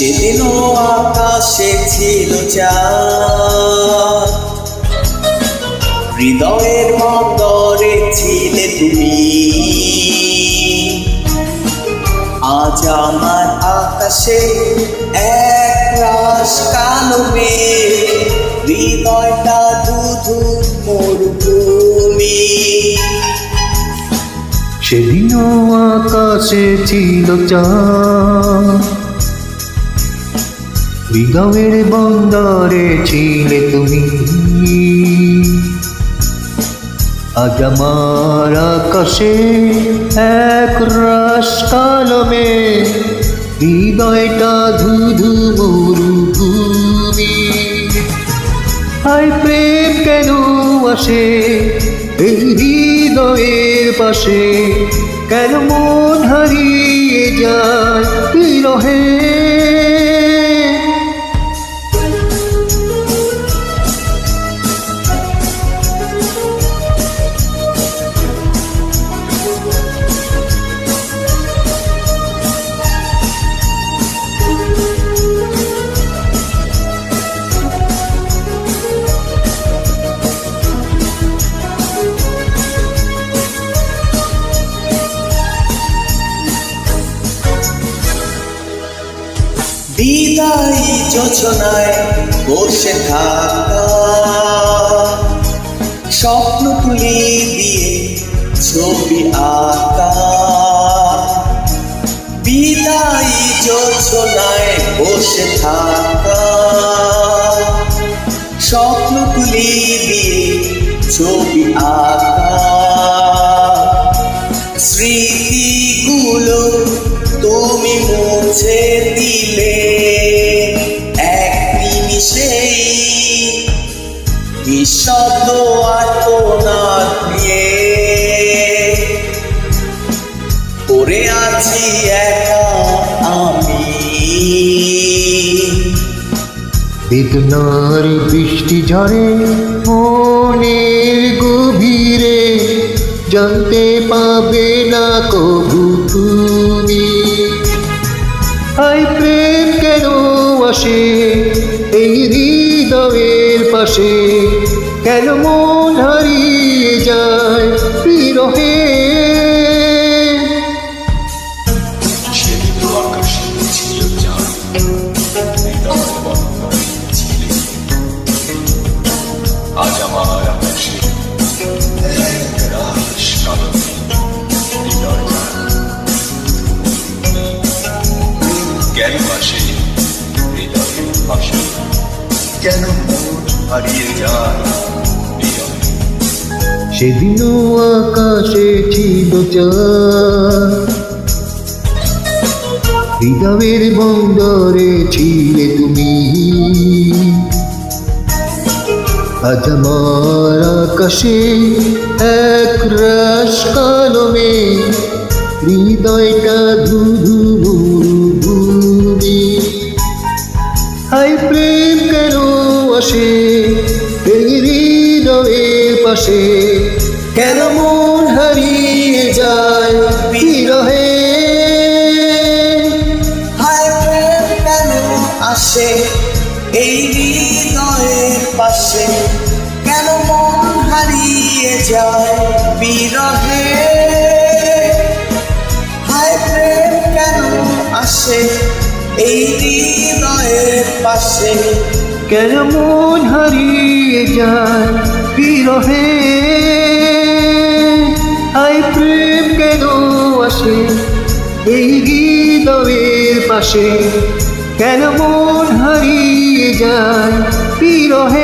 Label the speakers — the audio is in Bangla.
Speaker 1: সেদিনও আকাশে ছিল হৃদয়ের মন্দরে ছিলে তুমি। আজ আমার আকাশে এক রাস কালো হৃদয়টা দুধু মরুভূমি
Speaker 2: সেদিনও আকাশে ছিল চাঁদ। হৃদয়ের বন্দরে ছিলে তুমি। আজ আমার আকাশে এক রাস কালমে হৃদয়টা ধুধু মরুভূমি। হাই প্রেম কেন আসে এই হৃদয়ের পাশে? কেন মন হারিয়ে যায় বিরহে?
Speaker 1: বিদায়ী যোজনায় বসে থাকা। স্বপ্ন তুলি দিয়ে ছবি আঁকা। বিদায়ী যোজনায় বসে থাকা। স্বপ্ন তুলি দিয়ে ছবি আঁকা। আছি একা আমি।
Speaker 2: বেদনার বৃষ্টি ঝরে, মনের গভীরে জানতে পাবে না কবু তুমি। হাই প্রেম কেন আসে এই হৃদয়ের পাশে? কেন মন
Speaker 3: মন হারিয়ে যায়
Speaker 2: সেদিনও আকাশে ছিল চাঁদ হৃদয়ের বন্দরে ছিলে তুমি আজ আমার আকাশে এক রাস কালমে হৃদয়টা ধুধু মরুভূমি হাই প্রেম কেন এই হৃদয়ের পাশে। কেন মন হারিয়ে যায় বিরহে?
Speaker 1: কেন আসে এই হৃদয়ের পাশে? কেন মন হারিয়ে যায় বিরহে? হায় কেন আসে এই হৃদয়ের পাশে?
Speaker 2: কেন মন হারিয়ে যায়? বিরহে আই প্রেম কেন আসে? এই হৃদয়ের পাশে কেন মন হারিয়ে যায়? বিরহে